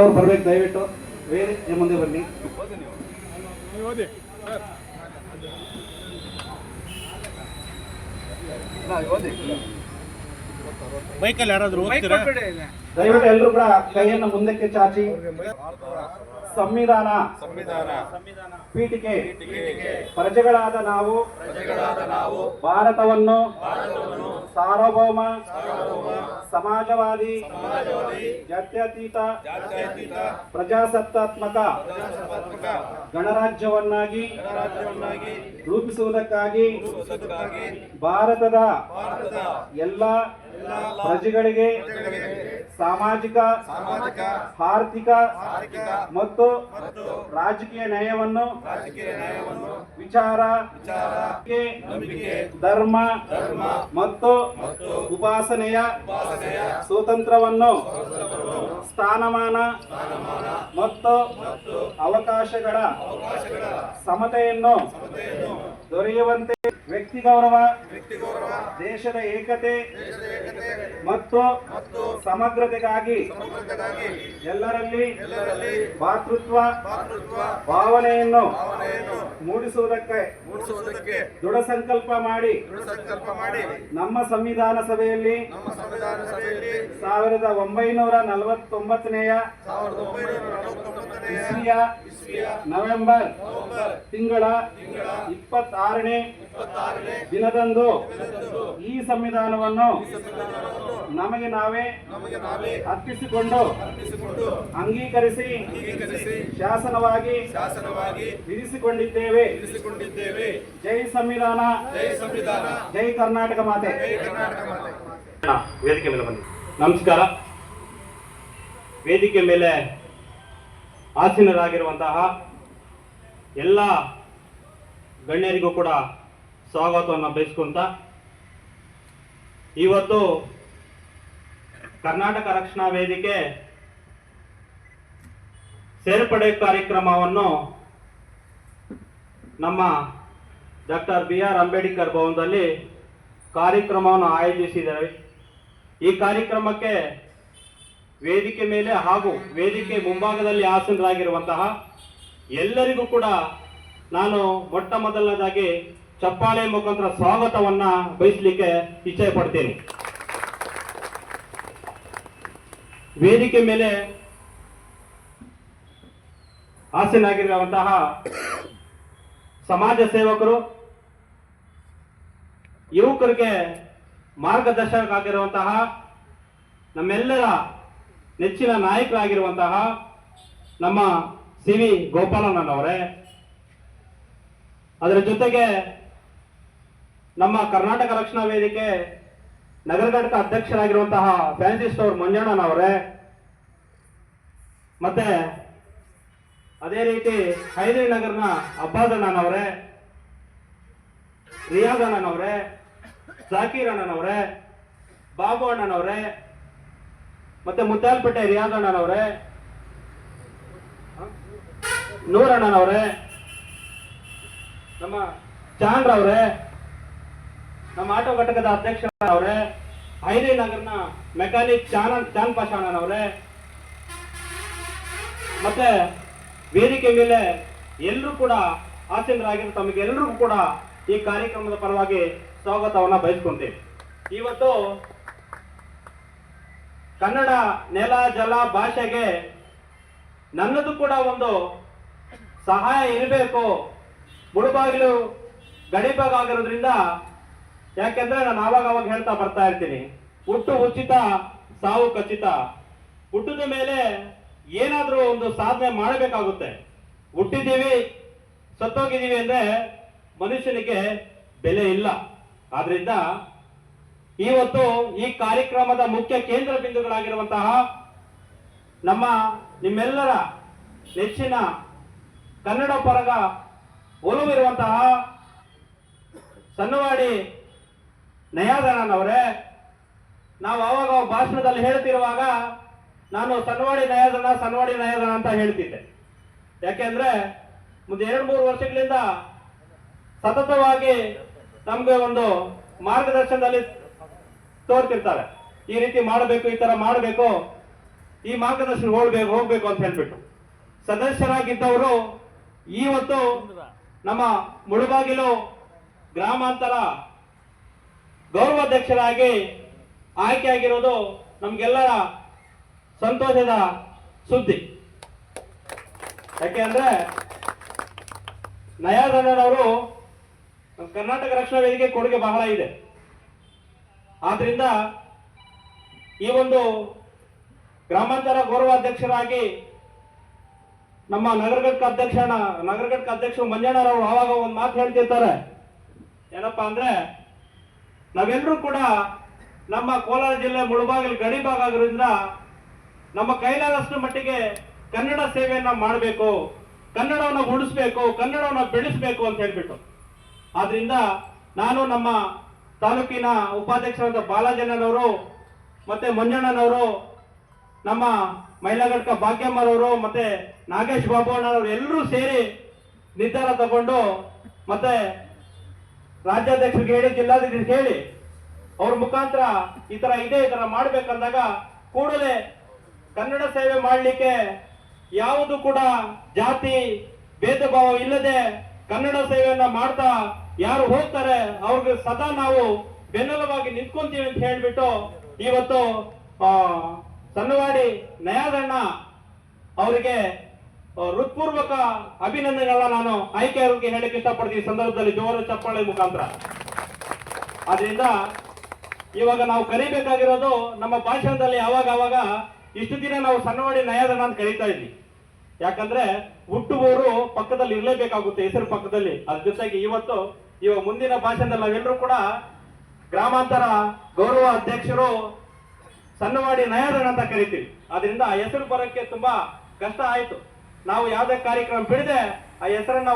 ಅವ್ರು ಬರ್ಬೇಕು ದಯವಿಟ್ಟು. ಬೇರೆ ಮುಂದೆ ಬನ್ನಿ. ಬೈಕಲ್ಲಿ ಯಾರಾದ್ರೂ ದಯವಿಟ್ಟು ಎಲ್ಲರೂ ಕೂಡ ಕೈಯನ್ನು ಮುಂದಕ್ಕೆ ಚಾಚಿ. ಸಂವಿಧಾನ. ಪೀಠಿಕೆ. ಪ್ರಜೆಗಳಾದ ನಾವು. ಭಾರತವನ್ನು. ಸಾರ್ವಭೌಮ. ಸಮಾಜವಾದಿ. ಜಾತ್ಯತೀತ. ಪ್ರಜಾಸತ್ತಾತ್ಮಕ. ಗಣರಾಜ್ಯವನ್ನಾಗಿ. ರೂಪಿಸುವುದಕ್ಕಾಗಿ. ಭಾರತದ ಎಲ್ಲ ಪ್ರಜೆಗಳಿಗೆ. ಸಾಮಾಜಿಕ ಆರ್ಥಿಕ ಮತ್ತು ರಾಜಕೀಯ ನ್ಯಾಯವನ್ನು ವಿಚಾರ ಧರ್ಮ ಮತ್ತು ಉಪಾಸನೆಯ ಸ್ವಾತಂತ್ರ್ಯವನ್ನು ಸ್ಥಾನಮಾನ ಮತ್ತು ಅವಕಾಶಗಳ ಸಮತೆಯನ್ನು ದೊರೆಯುವಂತೆ ವ್ಯಕ್ತಿ ಗೌರವ ದೇಶದ ಏಕತೆ ಮತ್ತು ಸಮಗ್ರತೆಗಾಗಿ ಎಲ್ಲರಲ್ಲಿ ಭಾತೃತ್ವ ಭಾವನೆಯನ್ನು ಮೂಡಿಸುವುದಕ್ಕೆ ಮೂಡಿಸುವುದಕ್ಕೆ ದೃಢ ಸಂಕಲ್ಪ ಮಾಡಿ ಸಂಕಲ್ಪ ಮಾಡಿ ನಮ್ಮ ಸಂವಿಧಾನ ಸಭೆಯಲ್ಲಿ ಸಾವಿರದ ಒಂಬೈನೂರ ನಲವತ್ತೊಂಬತ್ತನೆಯ ನವೆಂಬರ್ ತಿಂಗಳ ಇಪ್ಪತ್ತಾರನೇ ದಿನದಂದು ಈ ಸಂವಿಧಾನವನ್ನು ನಮಗೆ ನಾವೇ ನಮಗೆ ನಾವೇ ಅರ್ಪಿಸಿಕೊಂಡು ಅರ್ಪಿಸಿಕೊಂಡು ಅಂಗೀಕರಿಸಿ ಅಂಗೀಕರಿಸಿ ಶಾಸನವಾಗಿ ಶಾಸನವಾಗಿ ಇರಿಸಿಕೊಂಡಿದ್ದೇವೆ ಇರಿಸಿಕೊಂಡಿದ್ದೇವೆ ಜೈ ಸಂವಿಧಾನ. ಜೈ ಸಂವಿಧಾನ. ಜೈ ಕರ್ನಾಟಕ ಮಾತೆ. ಜೈ ಕರ್ನಾಟಕ ಮಾತೆ. ವೇದಿಕೆ ಮೇಲೆ ಬನ್ನಿ. ನಮಸ್ಕಾರ. ವೇದಿಕೆ ಮೇಲೆ ಆಸೀನರಾಗಿರುವಂತಹ ಎಲ್ಲ ಗಣ್ಯರಿಗೂ ಕೂಡ ಸ್ವಾಗತವನ್ನು ಬಯಸ್ಕೊಂತ ಇವತ್ತು ಕರ್ನಾಟಕ ರಕ್ಷಣಾ ವೇದಿಕೆ ಸೇರ್ಪಡೆ ಕಾರ್ಯಕ್ರಮವನ್ನು ನಮ್ಮ ಡಾಕ್ಟರ್ ಬಿ ಆರ್ ಅಂಬೇಡ್ಕರ್ ಭವನದಲ್ಲಿ ಕಾರ್ಯಕ್ರಮವನ್ನು ಆಯೋಜಿಸಿದ್ದೇವೆ. ಈ ಕಾರ್ಯಕ್ರಮಕ್ಕೆ ವೇದಿಕೆ ಮೇಲೆ ಹಾಗೂ ವೇದಿಕೆ ಮುಂಭಾಗದಲ್ಲಿ ಆಸನರಾಗಿರುವಂತಹ ಎಲ್ಲರಿಗೂ ಕೂಡ ನಾನು ಮೊಟ್ಟ ಮೊದಲನೇದಾಗಿ ಚಪ್ಪಾಳೆ ಮುಖಾಂತರ ಸ್ವಾಗತವನ್ನು ಬಯಸಲಿಕ್ಕೆ ಇಚ್ಛೆ ಪಡ್ತೇನೆ ವೇದಿಕೆ ಮೇಲೆ ಆಸೆನಾಗಿರುವಂತಹ ಸಮಾಜ ಸೇವಕರು, ಯುವಕರಿಗೆ ಮಾರ್ಗದರ್ಶಕರಾಗಿರುವಂತಹ ನಮ್ಮೆಲ್ಲರ ನೆಚ್ಚಿನ ನಾಯಕರಾಗಿರುವಂತಹ ನಮ್ಮ ಸಿ ವಿ ಗೋಪಾಲಣ್ಣನವರೇ, ಅದರ ಜೊತೆಗೆ ನಮ್ಮ ಕರ್ನಾಟಕ ರಕ್ಷಣಾ ವೇದಿಕೆ ನಗರ ಘಟಕ ಅಧ್ಯಕ್ಷರಾಗಿರುವಂತಹ ಸ್ಟೋರ್ ಮಂಜಣ್ಣನವರೇ ಮತ್ತೆ ಅದೇ ರೀತಿ ಹೈದರಿ ನಗರ್ನ ಅಬ್ಬಾಸ್ ಅಣ್ಣನವರೇ ರಿಯಾಜ್ ಅಣ್ಣನವರೇ ಜಾಕೀರ್ ಅಣ್ಣನವರೇ ಬಾಬು ಅಣ್ಣನವರೇ ಮತ್ತೆ ಮುತ್ತಾಲ್ಪೇಟೆ ರಿಯಾಜ್ ಅಣ್ಣನವರೇ ನೂರ್ ಅಣ್ಣನವರೇ ನಮ್ಮ ಚಾಂದ್ರ ಅವರೇ ನಮ್ಮ ಆಟೋ ಘಟಕದ ಅಧ್ಯಕ್ಷ ಅವರೇ ನಗರನ ನಗರ್ನ ಮೆಕ್ಯಾನಿಕ್ ಚಾನ್ ಚಾನ್ ಪಾಷಾಣನವರೇ ಮತ್ತೆ ವೇದಿಕೆ ಮೇಲೆ ಎಲ್ಲರೂ ಕೂಡ ಆಸೀನರಾಗಿರೋ ತಮಗೆಲ್ಲರಿಗೂ ಕೂಡ ಈ ಕಾರ್ಯಕ್ರಮದ ಪರವಾಗಿ ಸ್ವಾಗತವನ್ನ ಬಯಸ್ಕೊಂತೀವಿ. ಇವತ್ತು ಕನ್ನಡ ನೆಲ, ಜಲ ಭಾಷೆಗೆ ನನ್ನದು ಕೂಡ ಒಂದು ಸಹಾಯ ಇರಬೇಕು. ಮುಳುಬಾಗಿಲು ಗಡಿಭಾಗ ಆಗಿರೋದ್ರಿಂದ ಯಾಕೆಂದ್ರೆ ನಾನು ಆವಾಗ ಅವಾಗ ಹೇಳ್ತಾ ಬರ್ತಾ ಇರ್ತೀನಿ. ಹುಟ್ಟು ಉಚಿತ, ಸಾವು ಖಚಿತ. ಹುಟ್ಟಿದ ಮೇಲೆ ಏನಾದರೂ ಒಂದು ಸಾಧನೆ ಮಾಡಬೇಕಾಗುತ್ತೆ. ಹುಟ್ಟಿದ್ದೀವಿ, ಸತ್ತೋಗಿದ್ದೀವಿ ಅಂದ್ರೆ ಮನುಷ್ಯನಿಗೆ ಬೆಲೆ ಇಲ್ಲ. ಆದ್ರಿಂದ ಇವತ್ತು ಈ ಕಾರ್ಯಕ್ರಮದ ಮುಖ್ಯ ಕೇಂದ್ರ ಬಿಂದುಗಳಾಗಿರುವಂತಹ ನಮ್ಮ ನಿಮ್ಮೆಲ್ಲರ ನೆಚ್ಚಿನ ಕನ್ನಡ ಪರಗ ಒಲವಿರುವಂತಹ ಸನ್ನವಾಡಿ ನಯಾದಣ್ಣನವರೇ ನಾವು ಅವಾಗ ಭಾಷಣದಲ್ಲಿ ಹೇಳ್ತಿರುವಾಗ ನಾನು ಸನ್ವಾಡಿ ನಯಾದಣ ಸನ್ವಾಡಿ ನಯಾದಣ ಅಂತ ಹೇಳ್ತಿದ್ದೆ. ಯಾಕೆಂದ್ರೆ, ಮುಂದೆ ಎರಡು ಮೂರು ವರ್ಷಗಳಿಂದ ಸತತವಾಗಿ ನಮ್ಗೆ ಒಂದು ಮಾರ್ಗದರ್ಶನದಲ್ಲಿ ತೋರ್ತಿರ್ತಾರೆ. ಈ ರೀತಿ ಮಾಡಬೇಕು, ಈ ತರ ಮಾಡಬೇಕು, ಈ ಮಾರ್ಗದರ್ಶನ ಹೋಗ್ಬೇಕು ಹೋಗ್ಬೇಕು ಅಂತ ಹೇಳ್ಬಿಟ್ಟು. ಸದಸ್ಯರಾಗಿದ್ದವರು ಇವತ್ತು ನಮ್ಮ ಮುಳುಬಾಗಿಲು ಗ್ರಾಮಾಂತರ ಗೌರವಾಧ್ಯಕ್ಷರಾಗಿ ಆಯ್ಕೆಯಾಗಿರೋದು ನಮ್ಗೆಲ್ಲರ ಸಂತೋಷದ ಸುದ್ದಿ. ಯಾಕೆಂದ್ರೆ ನಮ್ಮ ಕರ್ನಾಟಕ ರಕ್ಷಣಾ ವೇದಿಕೆ ಕೊಡುಗೆ ಬಹಳ ಇದೆ. ಆದ್ರಿಂದ ಈ ಒಂದು ಗ್ರಾಮಾಂತರ ಗೌರವಾಧ್ಯಕ್ಷರಾಗಿ ನಮ್ಮ ನಗರ ಘಟಕ ಅಧ್ಯಕ್ಷ ನಗರ ಘಟಕ ಅಧ್ಯಕ್ಷ ಮಂಜಣ್ಣರವರು ಆವಾಗ ಒಂದು ಮಾತು ಹೇಳ್ತಿರ್ತಾರೆ. ಏನಪ್ಪಾ ಅಂದ್ರೆ ನಾವೆಲ್ಲರೂ ಕೂಡ ನಮ್ಮ ಕೋಲಾರ ಜಿಲ್ಲೆ ಮುಳುಬಾಗಿಲು ಗಡಿ ಭಾಗ ಆಗಿರೋದ್ರಿಂದ ನಮ್ಮ ಕೈಲಾದಷ್ಟು ಮಟ್ಟಿಗೆ ಕನ್ನಡ ಸೇವೆಯನ್ನ ಮಾಡಬೇಕು, ಕನ್ನಡವನ್ನು ಉಳಿಸ್ಬೇಕು, ಕನ್ನಡವನ್ನು ಬೆಳೆಸಬೇಕು ಅಂತ ಹೇಳ್ಬಿಟ್ಟು. ಆದ್ರಿಂದ ನಾನು ನಮ್ಮ ತಾಲೂಕಿನ ಉಪಾಧ್ಯಕ್ಷರಾದ ಬಾಲಾಜನವರು ಮತ್ತೆ ಮಂಜಣ್ಣನವರು, ನಮ್ಮ ಘಟಕ ಭಾಗ್ಯಮ್ಮರವರು ಮತ್ತೆ ನಾಗೇಶ್ ಬಾಬು ಅಣ್ಣನವರು ಎಲ್ಲರೂ ಸೇರಿ ನಿರ್ಧಾರ ತಗೊಂಡು ಮತ್ತೆ ರಾಜ್ಯಾಧ್ಯಕ್ಷರಿಗೆ ಹೇಳಿ ಜಿಲ್ಲಾಧ್ಯಕ್ಷರಿಗೆ ಹೇಳಿ, ಅವ್ರ ಮುಖಾಂತರ ಈ ತರ ಇದೆ, ಈ ತರ ಮಾಡ್ಬೇಕಂದಾಗ ಕೂಡಲೇ ಕನ್ನಡ ಸೇವೆ ಮಾಡಲಿಕ್ಕೆ ಯಾವುದು ಕೂಡ ಜಾತಿ ಭೇದ ಭಾವ ಇಲ್ಲದೆ ಕನ್ನಡ ಸೇವೆಯನ್ನ ಮಾಡ್ತಾ ಯಾರು ಹೋಗ್ತಾರೆ, ಅವ್ರಿಗೆ ಸದಾ ನಾವು ಬೆನ್ನಲವಾಗಿ ನಿಂತ್ಕೊಂತೀವಿ ಅಂತ ಹೇಳ್ಬಿಟ್ಟು ಇವತ್ತು ಸನ್ನವಾಡಿ ನಯಾದಣ್ಣ ಅವರಿಗೆ ಹೃತ್ಪೂರ್ವಕ ಅಭಿನಂದನೆಗಳನ್ನ ನಾನು ಆಯ್ಕೆಯವರಿಗೆ ಹೇಳಕ್ಕೆ ಇಷ್ಟಪಡ್ತೀನಿ. ಸಂದರ್ಭದಲ್ಲಿ ಜೋರ ಚಪ್ಪಾಳೆ ಮುಖಾಂತರ. ಆದ್ರಿಂದ ಇವಾಗ ನಾವು ಕರಿಬೇಕಾಗಿರೋದು ನಮ್ಮ ಭಾಷಣದಲ್ಲಿ ಯಾವಾಗ ಅವಾಗ ಇಷ್ಟು ದಿನ ನಾವು ಸಣ್ಣವಾಡಿ ನಯಾದನ ಅಂತ ಕರೀತಾ ಇದ್ವಿ. ಯಾಕಂದ್ರೆ ಹುಟ್ಟುವವರು ಪಕ್ಕದಲ್ಲಿ ಇರಲೇಬೇಕಾಗುತ್ತೆ, ಹೆಸರು ಪಕ್ಕದಲ್ಲಿ. ಅದ್ರ ಜೊತೆಗೆ ಇವತ್ತು ಇವಾಗ ಮುಂದಿನ ಭಾಷಣದಲ್ಲಿ ನಾವೆಲ್ಲರೂ ಕೂಡ ಗ್ರಾಮಾಂತರ ಗೌರವ ಅಧ್ಯಕ್ಷರು ಸಣ್ಣವಾಡಿ ನಯಾದನ ಅಂತ ಕರಿತೀವಿ. ಅದರಿಂದ ಹೆಸರು ಬರೋಕ್ಕೆ ತುಂಬಾ ಕಷ್ಟ ಆಯ್ತು. ನಾವು ಯಾವ್ದೇ ಕಾರ್ಯಕ್ರಮ ಬಿಡದೆ ಆ ಹೆಸರನ್ನ